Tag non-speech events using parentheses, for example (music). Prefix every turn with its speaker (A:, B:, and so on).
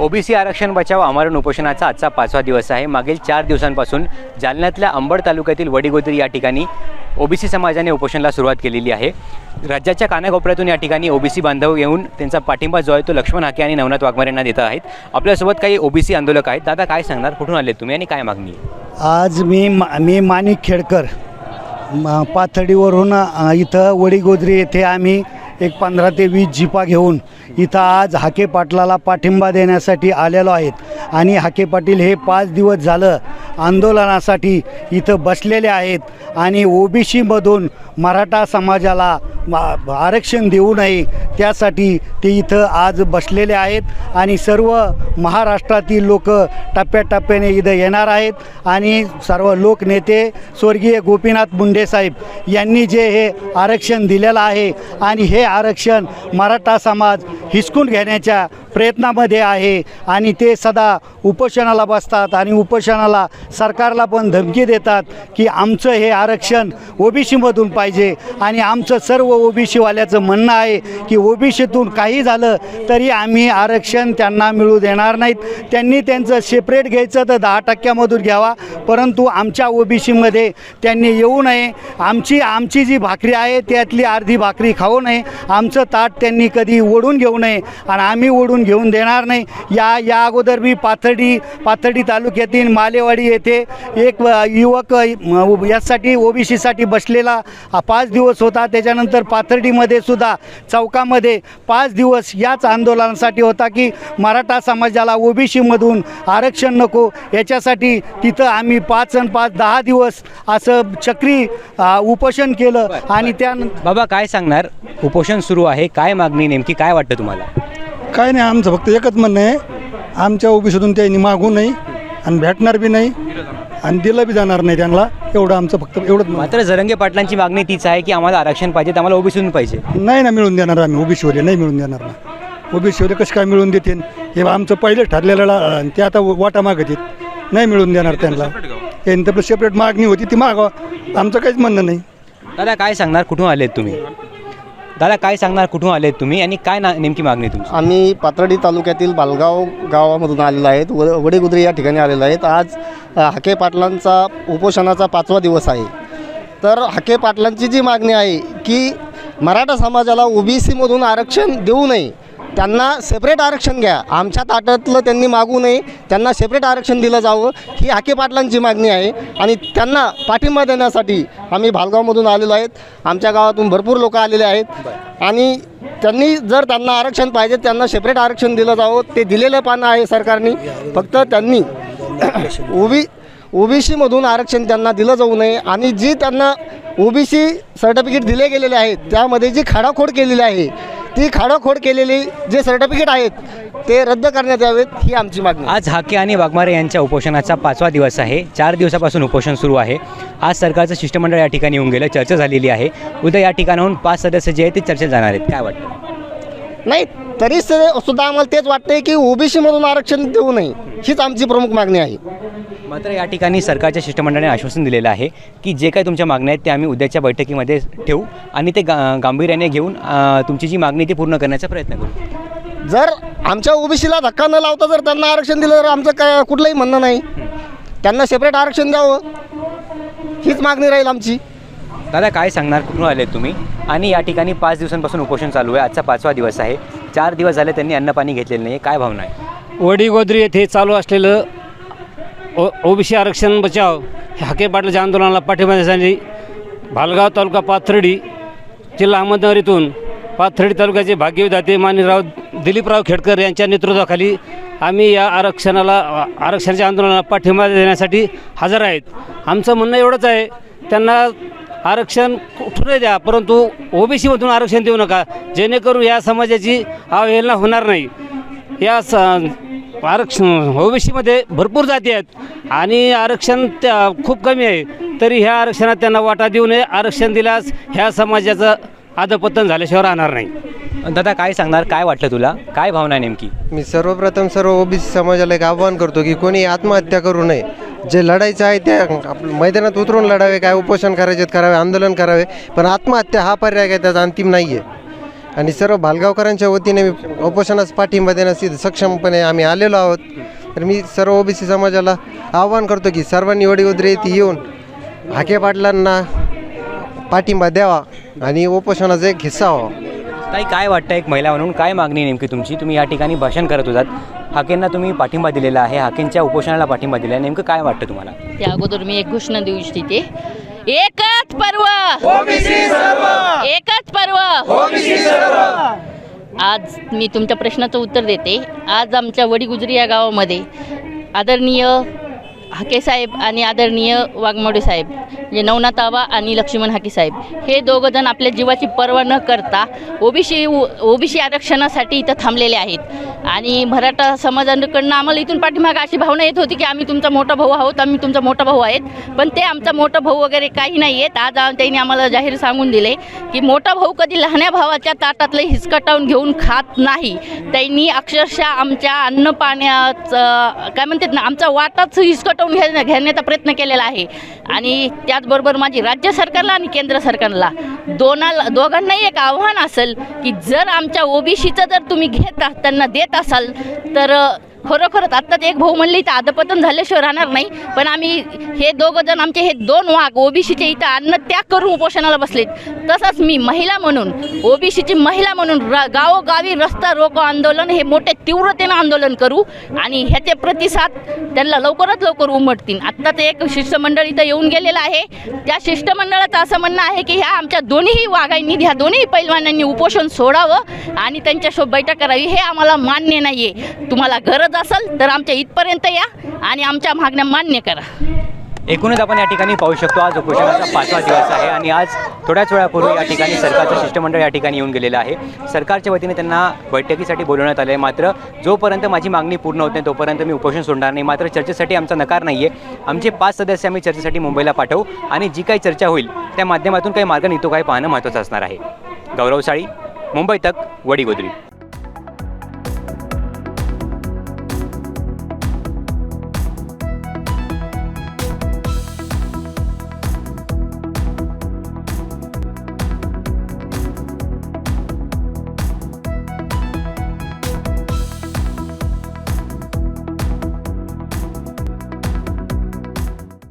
A: OBC आरक्षण बचाव आमरण उपोषणाचा आजचा पाचवा दिवस आहे. मागील चार दिवसांपासून जालन्यातल्या अंबड तालुक्यातील वडीगोदरी या ठिकाणी ओबीसी समाजाने उपोषणाला सुरुवात केलेली आहे. राज्याच्या कानाकोपऱ्यातून या ठिकाणी ओबीसी बांधव येऊन त्यांचा पाठिंबा जो आहे तो लक्ष्मण हाके आणि नवनाथ वाघमारे यांना देत आहेत. आपल्यासोबत काही ओबीसी आंदोलक आहेत. दादा काय सांगणार? कुठून आले तुम्ही आणि काय मागणी
B: आज मी मा मी माणिक खेडकर पाथडीवरून इथं वडीगोदरी येथे आम्ही एक पंधरा ते वीस जिपा घेऊन इथं आज हाके पाटलाला पाठिंबा देण्यासाठी आलेलो आहेत. आणि हाके पाटील हे पाच दिवस झालं आंदोलनासाठी इथं बसलेले आहेत आणि ओबीसीमधून मराठा समाजाला आरक्षण देऊ नये त्यासाठी ते इथं आज बसलेले आहेत आणि सर्व महाराष्ट्रातील लोक टप्प्याटप्प्याने इथं येणार आहेत आणि सर्व लोकनेते स्वर्गीय गोपीनाथ मुंडे साहेब यांनी जे हे आरक्षण दिलेलं आहे आणि हे आरक्षण मराठा समाज हिसकून घेण्याच्या प्रयत्नामध्ये आहे आणि ते सदा उपोषणाला बसतात आणि उपोषणाला सरकारला पण धमकी देतात की आमचं हे आरक्षण ओबीसीमधून पाहिजे. आणि आमचं सर्व ओबीसीवाल्याचं म्हणणं आहे की ओबीसीतून काही झालं तरी आम्ही आरक्षण त्यांना मिळू देणार नाहीत. त्यांनी त्यांचं सेपरेट घ्यायचं तर दहा टक्क्यामधून घ्यावा. परंतु आमच्या ओबीसीमध्ये त्यांनी येऊ नये. आमची आमची जी भाकरी आहे त्यातली अर्धी भाकरी खाऊ नये. आमचं ताट त्यांनी कधी ओढून घेऊ नये. आणि आम्ही ओढून घेऊन देणार नाही. या या अगोदर मी पाथर्डी पाथर्डी तालुक्यातील मालेवाडी येथे एक युवक अ, म, यासाठी ओबीसीसाठी बसलेला पाच दिवस होता. त्याच्यानंतर पाथर्डीमध्ये सुद्धा चौकामध्ये पाच दिवस याच आंदोलनासाठी होता की मराठा समाजाला ओबीसीमधून आरक्षण नको. याच्यासाठी तिथं आम्ही पाच आणि पाच दहा दिवस असं चक्री उपोषण केलं. आणि त्यानंतर
A: बाबा काय सांगणार? उपोषण सुरू आहे. काय मागणी नेमकी? काय वाटतं तुम्हाला?
C: काय नाही आमचं फक्त एकच म्हणणं आहे. आमच्या ओबीसीतून त्यांनी मागू नाही आणि भेटणार बी नाही आणि दिलं बी जाणार नाही त्यांना. एवढं आमचं फक्त एवढंच म्हणणं
A: मात्र जरंगे पाटलांची मागणी तीच आहे की आम्हाला आरक्षण पाहिजे तर आम्हाला ओबीसीतून पाहिजे
C: आहे. नाही ना मिळून देणार आम्ही ओबीसीवाले नाही मिळून देणार ना. ओबीसीवाले कसं काय मिळून देतील? हे आमचं पहिलं ठरलेलं ला- आणि ते आता वाटा मागत आहेत. नाही मिळून देणार त्यांना. यांनी आपलं सेपरेट मागणी होती ती मागवा. आमचं काहीच म्हणणं नाही.
A: दादा काय सांगणार? कुठून आलेत तुम्ही? दादा काय सांगणार? कुठून आले तुम्ही? आणि काय ना नेमकी मागणी तुमची?
D: आम्ही पाथर्डी तालुक्यातील बालगाव गावामधून आलेलो आहेत. व वडेगुद्री या ठिकाणी आलेलो आहेत. आज हाके पाटलांचा उपोषणाचा पाचवा दिवस आहे. तर हाके पाटलांची जी मागणी आहे की मराठा समाजाला ओबीसीमधून आरक्षण देऊ नये त्यांना सेपरेट आरक्षण घ्या. आमच्या ताटातलं त्यांनी मागू नये. त्यांना सेपरेट आरक्षण दिलं जावं. ही हाके पाटलांची मागणी आहे. आणि त्यांना पाठिंबा देण्यासाठी आम्ही भालगावमधून आलेलो आहेत. आमच्या गावातून भरपूर लोक आलेले आहेत. आणि त्यांनी जर त्यांना आरक्षण पाहिजे त्यांना सेपरेट आरक्षण दिलं जावं. ते दिलेलं पानं आहे सरकारने. फक्त त्यांनी (clears throat) ओबी ओबीसीमधून आरक्षण त्यांना दिलं जाऊ नये. आणि जी त्यांना ओबीसी सर्टिफिकेट दिले गेलेले आहेत त्यामध्ये जी खाडाखोड केलेली आहे ती खाडाखोड केलेली जे सर्टिफिकेट आहेत ते रद्द करण्यात यावेत ही आमची मागणी.
A: आज हाके आणि वाघमारे यांच्या उपोषणाचा पाचवा दिवस आहे. चार दिवसापासून उपोषण सुरू आहे. आज सरकारचं शिष्टमंडळ या ठिकाणी येऊन गेलं. चर्चा झालेली आहे. उद्या या ठिकाणाहून पाच सदस्य जे आहेत ते चर्चेत जाणार आहेत. काय वाटतं?
D: नाही तरी सुद्धा आम्हाला तेच वाटतंय की ओबीसीमधून आरक्षण देऊ नये. हीच आमची प्रमुख मागणी आहे.
A: मात्र या ठिकाणी सरकारच्या शिष्टमंडळाने आश्वासन दिलेलं आहे की जे काही तुमच्या मागण्या आहेत ते आम्ही उद्याच्या बैठकीमध्ये ठेवू आणि ते गा गांभीर्याने घेऊन तुमची जी मागणी ती पूर्ण करण्याचा प्रयत्न करू.
D: जर आमच्या ओबीसीला धक्का न लावता जर त्यांना आरक्षण दिलं तर आमचं काय कुठलंही म्हणणं नाही. त्यांना सेपरेट आरक्षण द्यावं. हीच मागणी राहील आमची.
A: दादा काय सांगणार? कुठून आले तुम्ही? आणि या ठिकाणी पाच दिवसांपासून उपोषण चालू आहे. आजचा पाचवा दिवस आहे. चार दिवस झाले त्यांनी अन्नपाणी घेतलेलं नाही काय भावना आहे?
E: वडीगोद्री येथे चालू असलेलं ओ ओबीसी आरक्षण बचाव हे हाके पाटलाच्या आंदोलनाला पाठिंबा देण्यासाठी भालगाव तालुका पाथर्डी जिल्हा अहमदनगरीतून पाथर्डी तालुक्याचे भाग्यविधाते मानिराव दिलीपराव खेडकर यांच्या नेतृत्वाखाली आम्ही या आरक्षणाला आरक्षणाच्या आंदोलनाला पाठिंबा देण्यासाठी हजर आहेत. आमचं म्हणणं एवढंच आहे त्यांना आरक्षण कुठूनही द्या परंतु ओबीसीमधून आरक्षण देऊ नका जेणेकरून या समाजाची अवहेलना होणार नाही. या स आरक्षण ओबीसीमध्ये भरपूर जाती आहेत. आणि आरक्षण त्या खूप कमी आहे. तरी ह्या आरक्षणात त्यांना वाटा देऊ नये. आरक्षण दिल्यास ह्या समाजाचं अधपतन झाल्याशिवाय राहणार नाही.
A: दादा काय सांगणार? काय वाटलं तुला? काय भावना आहे नेमकी?
F: मी सर्वप्रथम सर्व ओबीसी समाजाला एक आव्हान करतो की कोणी आत्महत्या करू नये. जे लढायचं आहे ते आपलं मैदानात उतरून लढावे काय उपोषण करायचे करावे आंदोलन करावे पण आत्महत्या हा पर्याय काय त्याचा अंतिम नाही आहे आणि सर्व भालगावकरांच्या वतीने मी उपोषणास पाठिंबा देण्यास सक्षमपणे आम्ही आलेलो आहोत. तर मी सर्व ओबीसी समाजाला आवाहन करतो की सर्वांनी वडीवद्रे येथे येऊन हाके पाटलांना पाठिंबा द्यावा आणि उपोषणाचा एक हिस्सा व्हावा.
A: ताई काय वाटतं एक महिला म्हणून? काय मागणी नेमकी तुमची? तुम्ही या ठिकाणी भाषण करत होतात. हाकेंना तुम्ही पाठिंबा दिलेला आहे. हाकेंच्या उपोषणाला पाठिंबा दिला आहे. नेमकं काय वाटतं तुम्हाला?
G: त्या अगोदर मी एक घोषणा देऊ इच्छिते. एकच पर्व. एकच पर्व. आज मी तुमच्या प्रश्नाचं उत्तर देते. आज आमच्या वडीगुजरी या गावामध्ये आदरणीय हाके साहेब आणि आदरणीय वाघमोडे साहेब म्हणजे नवनाथ आबा आणि लक्ष्मण हाके साहेब हे दोघं जण आपल्या जीवाची पर्वा न करता ओबीसी ओबीसी आरक्षणासाठी इथं थांबलेले आहेत. आणि मराठा समाजाकडनं आम्हाला इथून पाठीमागं अशी भावना येत होती की आम्ही तुमचा मोठा भाऊ आहोत आम्ही तुमचा मोठा भाऊ आहेत. पण ते आमचा मोठा भाऊ वगैरे काही नाही आहेत. आज त्यांनी आम्हाला जाहीर सांगून दिले की मोठा भाऊ कधी लहान्या भावाच्या ताटातलं हिसकटावून घेऊन खात नाही. त्यांनी अक्षरशः आमच्या अन्न पाण्याचं काय म्हणतात ना आमचा वाटाच हिसकट हटवून घे घेण्याचा प्रयत्न केलेला आहे. आणि त्याचबरोबर माझी राज्य सरकारला आणि केंद्र सरकारला दोनाला दोघांनाही एक आव्हान असेल की जर आमच्या ओबीसीचं जर तुम्ही घेत त्यांना देत असाल तर खरोखरच आत्ताच एक भाऊ म्हणले इथं अधपतन झाल्याशिवाय राहणार नाही. पण आम्ही हे दोघं जण आमचे हे दोन वाघ ओबीसीचे इथं अन्न त्याग करून उपोषणाला बसलेत. तसंच मी महिला म्हणून ओबीसीची महिला म्हणून र गावोगावी रस्ता रोको आंदोलन हे मोठे तीव्रतेनं आंदोलन करू आणि ह्याचे प्रतिसाद त्यांना लवकरात लवकर उमटतील. आत्ता ते एक शिष्टमंडळ इथं येऊन गेलेलं आहे. त्या शिष्टमंडळाचं असं म्हणणं आहे की ह्या आमच्या दोन्ही वाघांनी ह्या दोन्ही पैलवानांनी उपोषण सोडावं आणि त्यांच्यासोबत बैठक करावी हे आम्हाला मान्य नाही आहे तुम्हाला गरज असेल तर आमच्या इथपर्यंत या आणि आमच्या मागण्या मान्य करा.
A: एकूणच आपण या ठिकाणी पाहू शकतो आज उपोषणाचा पाचवा दिवस आहे आणि आज थोड्याच वेळापूर्वी या ठिकाणी सरकारचं शिष्टमंडळ या ठिकाणी येऊन गेलेलं आहे. सरकारच्या वतीने त्यांना बैठकीसाठी बोलवण्यात आलं आहे मात्र जोपर्यंत माझी मागणी पूर्ण होत नाही तोपर्यंत मी उपोषण सोडणार नाही. मात्र चर्चेसाठी आमचा नकार नाही आहे आमचे पाच सदस्य आम्ही चर्चेसाठी मुंबईला पाठवू आणि जी काही चर्चा होईल त्या माध्यमातून काही मार्ग नितो काय पाहणं महत्त्वाचं असणार आहे. गौरवशाळी मुंबई तक वडीगोदरी.